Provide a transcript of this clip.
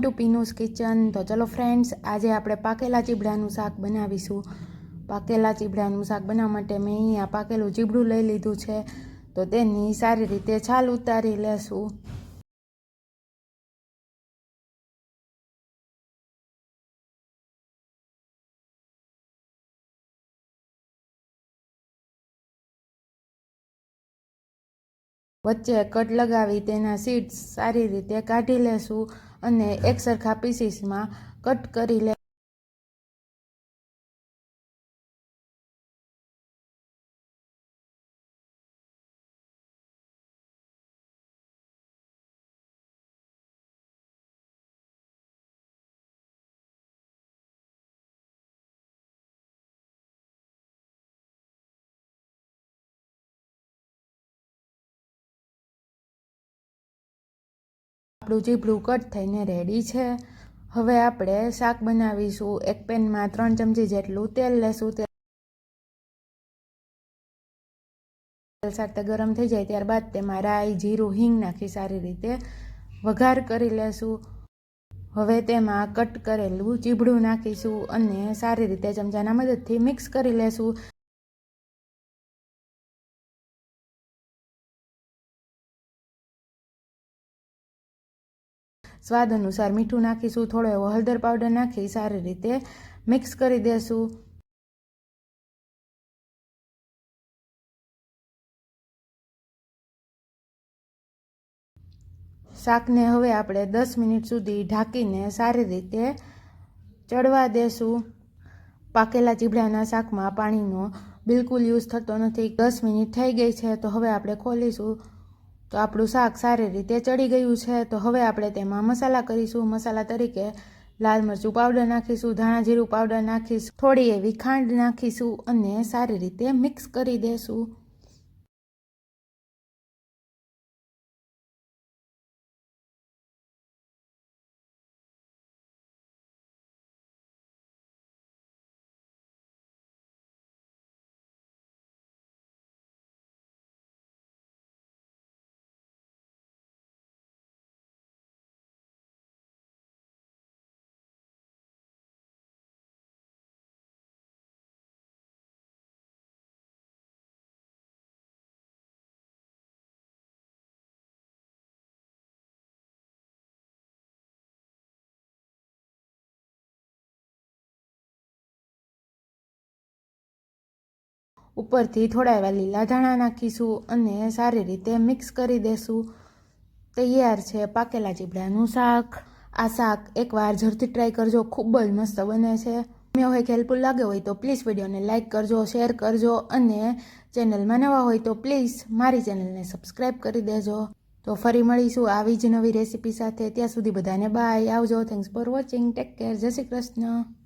Two પીનુસ kitchen તો ચલો friends આજે આપણે પાકેલા ચીબડાનું શાક બનાવીશું. પાકેલા ચીબડાનું શાક બનાવવા માટે મેં અહીંયા પાકેલું ચીબડું લઈ લીધું છે. તો તેની સારી રીતે છાલ ઉતારી લેશું. વચ્ચે કટ લગાવી તેના સીડ્સ સારી રીતે કાઢી લેશું. અને એક સરખા પીસીસમાં કટ કરી લે આપણું ચીબડું કટ થઈને રેડી છે. હવે આપણે શાક બનાવીશું. એક પેનમાં ત્રણ ચમચી જેટલું તેલ લેશું. તેલ સાથે ગરમ થઈ જાય ત્યારબાદ તેમાં રાઈ, જીરું, હિંગ નાખી સારી રીતે વઘાર કરી લેશું. હવે તેમાં કટ કરેલું ચીબડું નાખીશું અને સારી રીતે ચમચાના મદદથી મિક્સ કરી લેશું. સ્વાદ અનુસાર મીઠું નાખીશું, થોડો એવો હળદર પાવડર નાખી, સારી રીતે મિક્સ કરી દેશું. શાકને હવે આપણે દસ મિનિટ સુધી ઢાંકીને સારી રીતે ચડવા દેશું. પાકેલા ચીબડાના શાકમાં પાણીનો બિલકુલ યુઝ થતો નથી. દસ મિનિટ થઈ ગઈ છે, તો હવે આપણે ખોલીશું. તો આપણું શાક સારી રીતે ચડી ગયું છે, તો હવે આપણે તેમાં મસાલા કરીશું. મસાલા તરીકે લાલ મરચું પાવડર નાખીશું, ધાણા જીરું પાવડર નાખીશું, થોડી એવી ખાંડ નાખીશું અને સારી રીતે મિક્સ કરી દેશું. ઉપરથી થોડા એવા લીલા ધાણા નાખીશું અને સારી રીતે મિક્સ કરી દેશું. તૈયાર છે પાકેલા ચીબડાનું શાક. આ શાક એકવાર જરૂરથી ટ્રાય કરજો, ખૂબ જ મસ્ત બને છે. મેં હોય હેલ્પફુલ લાગ્યો હોય તો પ્લીઝ વિડીયોને લાઇક કરજો, શેર કરજો અને ચેનલમાં નવા હોય તો પ્લીઝ મારી ચેનલને સબસ્ક્રાઈબ કરી દેજો. તો ફરી મળીશું આવી જ નવી રેસીપી સાથે. ત્યાં સુધી બધાને બાય. આવજો. Thanks for watching take care જય શ્રી કૃષ્ણ.